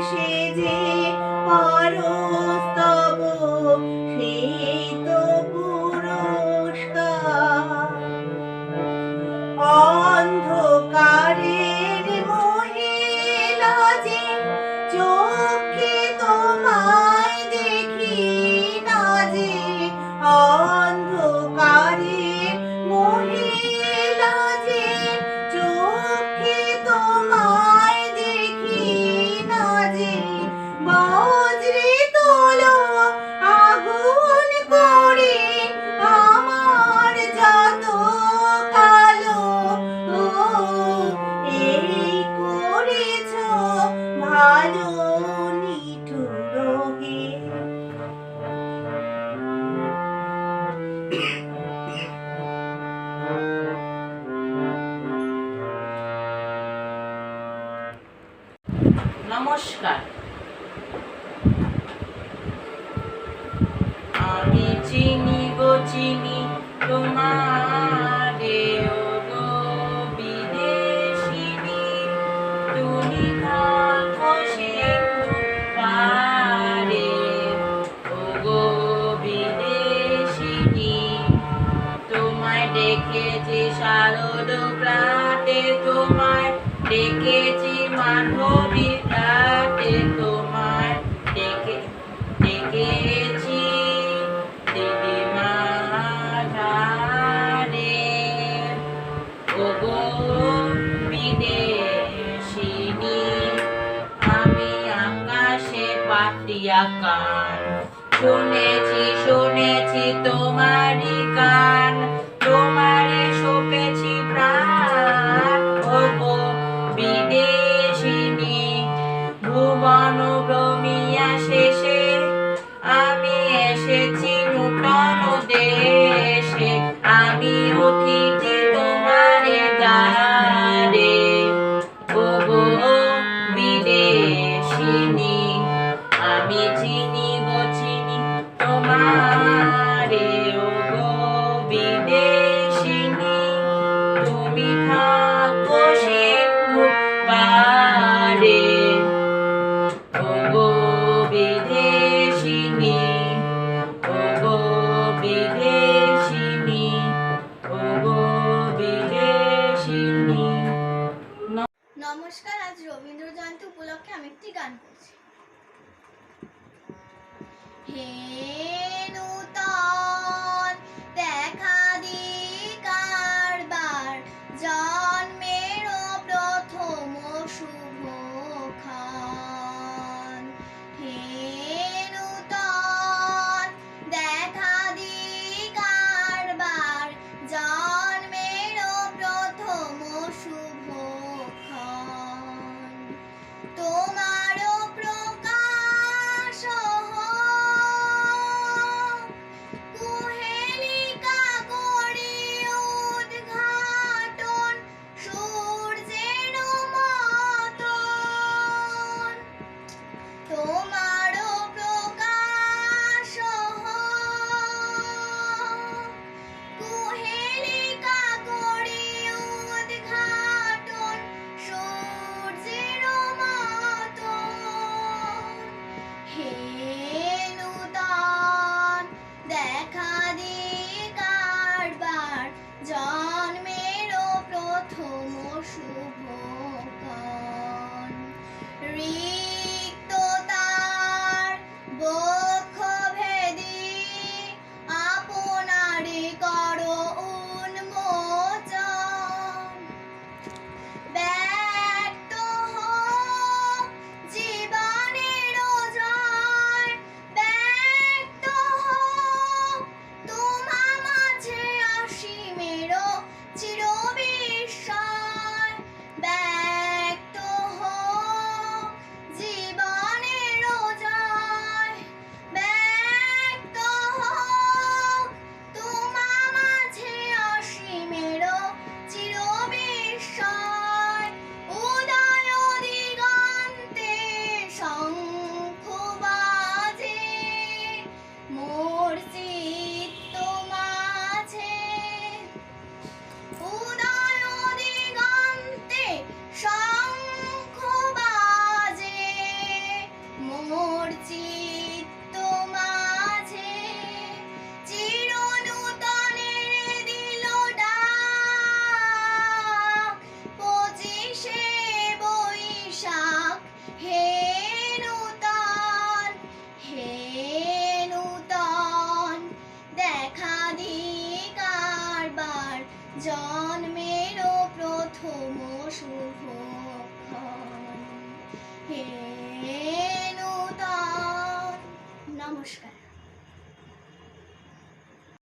আঘাত সেজে পরস্তব নমস্কার। আমি চিনি গো, চিনি তোমারে গো বিদেশিনী। ও গো তোমায় ডেকেছি প্রাতে, তোমায় ডেকেছি শুনেছি শুনেছি তোমারই গান তোমারে সপেছি প্রাণ। ওগো বিদেশিনী, ভুবন ভ্রমিয়া শেষে আমি এসেছি নূতন দেশে। আমি অতিথি তোমারে দ্বারে। ওগো বিদেশিনী, আমি চিনি গো তোমারে ওগো বিদেশিনী, তুমি থাকো সিন্ধু পারে। বিদেশিনী ওগো বিদেশিনী ওগো বিদেশিনী। নমস্কার, আজ রবীন্দ্র জয়ন্তী উপলক্ষে আমি একটি গান করছি। হে জন্মেরও প্রথম শুভক্ষণ। হে নমস্কার।